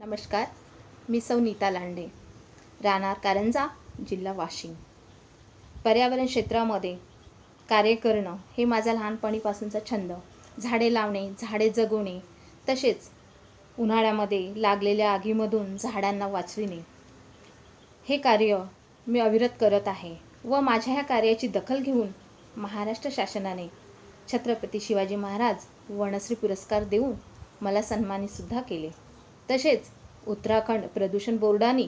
नमस्कार मी सौ नीता लांडे राहणार कारंजा जिल्हा वाशिम. पर्यावरण क्षेत्रामध्ये कार्य करणं हे माझा लहानपणीपासूनचा छंद. झाडे लावणे झाडे जगवणे तसेच उन्हाळ्यामध्ये लागलेल्या आगीमधून झाडांना वाचविणे. हे कार्य मी अविरत करत आहे व माझ्या ह्या कार्याची दखल घेऊन महाराष्ट्र शासनाने छत्रपती शिवाजी महाराज वनश्री पुरस्कार देऊन मला सन्मानितसुद्धा केले. तसेच उत्तराखंड प्रदूषण बोर्डाने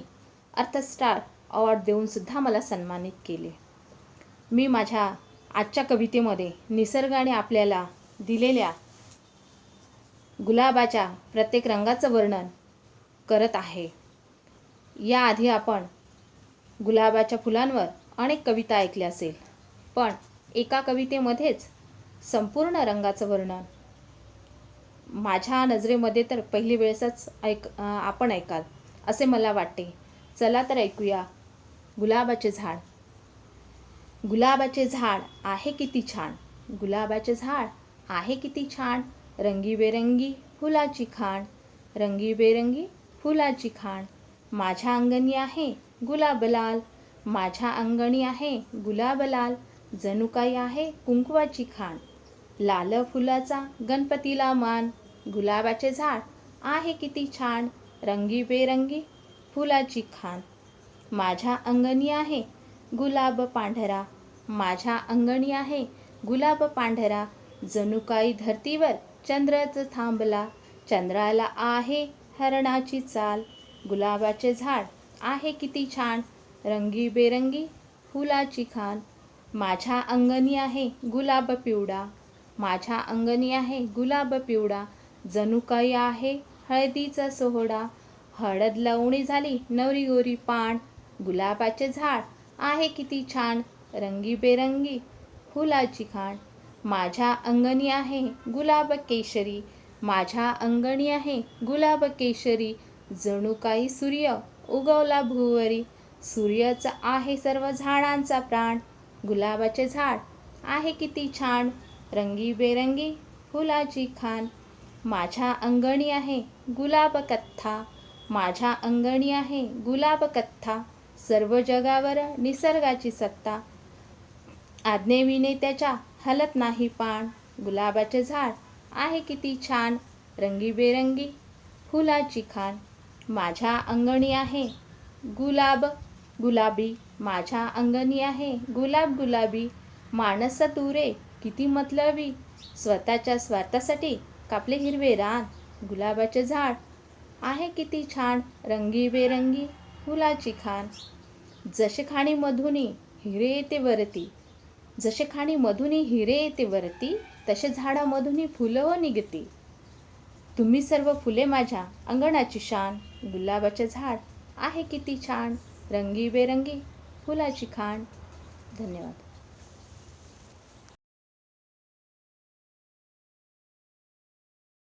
अर्थस्टार अवॉर्ड देऊनसुद्धा मला सन्मानित केले. मी माझ्या आजच्या कवितेमध्ये निसर्गाने आपल्याला दिलेल्या गुलाबाच्या प्रत्येक रंगाचं वर्णन करत आहे. याआधी आपण गुलाबाच्या फुलांवर अनेक कविता ऐकल्या असेल पण एका कवितेमध्येच संपूर्ण रंगाचं वर्णन माझ्या नजरेमध्ये तर पहिली वेळेसच ऐक आपण ऐकाल असे मला वाटते. चला तर ऐकूया. गुलाबाचे झाड. गुलाबाचे झाड आहे किती छान. गुलाबाचे झाड आहे किती छान. रंगीबेरंगी फुलाची खाण. रंगीबेरंगी फुलाची खाण. माझ्या अंगणी आहे गुलाबलाल माझ्या अंगणी आहे गुलाबलाल जणू काही आहे कुंकवाची खाण. लाल फुलाचा गणपतीला मान. गुलाबाचे झाड आहे किती छान. रंगीबेरंगी फुलाची खान माझ्या अंगणी आहे गुलाब पांढरा. माझ्या अंगणी आहे गुलाब पांढरा. जणू काही धरतीवर चंद्रच थांबला. चंद्राला आहे हरणाची चाल. गुलाबाचे झाड आहे किती छान. रंगीबेरंगी फुलाची खान माझ्या अंगणी आहे गुलाब पिवळा. माझ्या अंगणी आहे गुलाब पिवळा जणू काही आहे हळदीचा सोहळा. हळद लवणी झाली नवरी गोरी पान. गुलाबाचे झाड आहे किती छान रंगीबेरंगी फुलाची खाण. माझ्या अंगणी आहे गुलाब केशरी माझ्या अंगणी आहे गुलाब केशरी. जणू काही सूर्य उगवला भुवरी सूर्याचा आहे सर्व झाडांचा प्राण. गुलाबाचे झाड आहे किती छान रंगीबेरंगी फुलाची खान. माझ्या अंगणी आहे गुलाब कथा माझ्या अंगणी आहे गुलाब कथ्था सर्व जगावर निसर्गाची सत्ता. आज्ञेविने त्याच्या हलत नाही पान. गुलाबाचे झाड आहे किती छान. रंगीबेरंगी फुलाची खान. माझ्या अंगणी आहे गुलाब गुलाबी. माझ्या अंगणी आहे गुलाब गुलाबी. माणस तुरे किती मतलबी स्वतःच्या स्वार्थासाठी कापले हिरवे रान गुलाबाचे झाड. आहे किती छान रंगीबेरंगी फुलाची खान. जसे खाणी मधुनी हिरे येते वरती. जसे खाणी मधुनी हिरे येते वरती तसे झाडामधूनही फुलं व निघती. तुम्ही सर्व फुले माझ्या अंगणाची शान गुलाबाचे झाड. आहे किती छान रंगीबेरंगी फुलाची खाण धन्यवाद.